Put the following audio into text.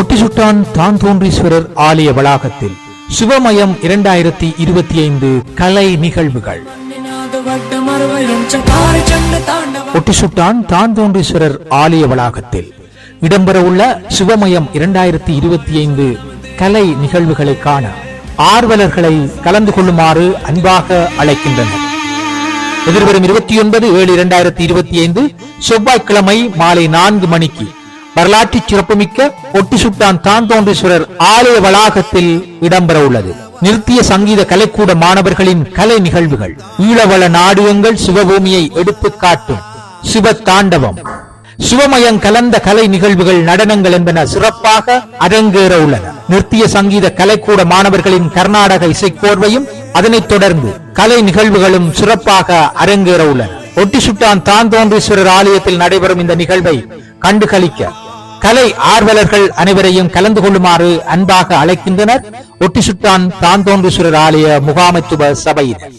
ஒட்டிசுட்டான் தாந்தோன்றீஸ்வரர் ஆலய வளாகத்தில். சிவமயம் இரண்டாயிரத்தி இருபத்தி ஐந்து கலை நிகழ்வுகள். ஒட்டிசுட்டான் தாந்தோன்றீஸ்வரர் ஆலய வளாகத்தில். இடம்பெறவுள்ள சிவமயம் இரண்டாயிரத்தி இருபத்தி ஐந்து கலை நிகழ்வுகளை காண ஆர்வலர்களை கலந்து கொள்ளுமாறு அன்பாக அழைக்கின்றனர். எதிர்வரும் இருபத்தி ஒன்பது ஏழு இரண்டாயிரத்தி இருபத்தி ஐந்து செவ்வாய்க்கிழமை மாலை நான்கு மணிக்கு வரலாற்று சிறப்புமிக்க ஒட்டிசுட்டான் தாந்தோன்றீஸ்வரர் ஆலய வளாகத்தில் இடம்பெற உள்ளது நிறுத்திய சங்கீத கலைக்கூட மாணவர்களின் கலை நிகழ்வுகள். ஈழவள நாடகங்கள் சிவபூமியை எடுத்து காட்டும் சிவ தாண்டவம் சிவமயம் கலந்த கலை நிகழ்வுகள் நடனங்கள் என்பன சிறப்பாக அரங்கேற உள்ளன நிறுத்திய சங்கீத கலைக்கூட மாணவர்களின் கர்நாடக இசைக்கோர்வையும் அதனைத் தொடர்ந்து கலை நிகழ்வுகளும் சிறப்பாக அரங்கேற உள்ளன ஒட்டிசுட்டான் தாந்தோன்றீஸ்வரர் ஆலயத்தில் நடைபெறும் இந்த நிகழ்வை கண்டுகளிக்க கலை ஆர்வலர்கள் அனைவரையும் கலந்து கொள்ளுமாறு அன்பாக அழைக்கின்றனர். ஒட்டிசுட்டான் தாந்தோன்றீஸ்வரர் ஆலய முகாமைத்துவ சபையினர்.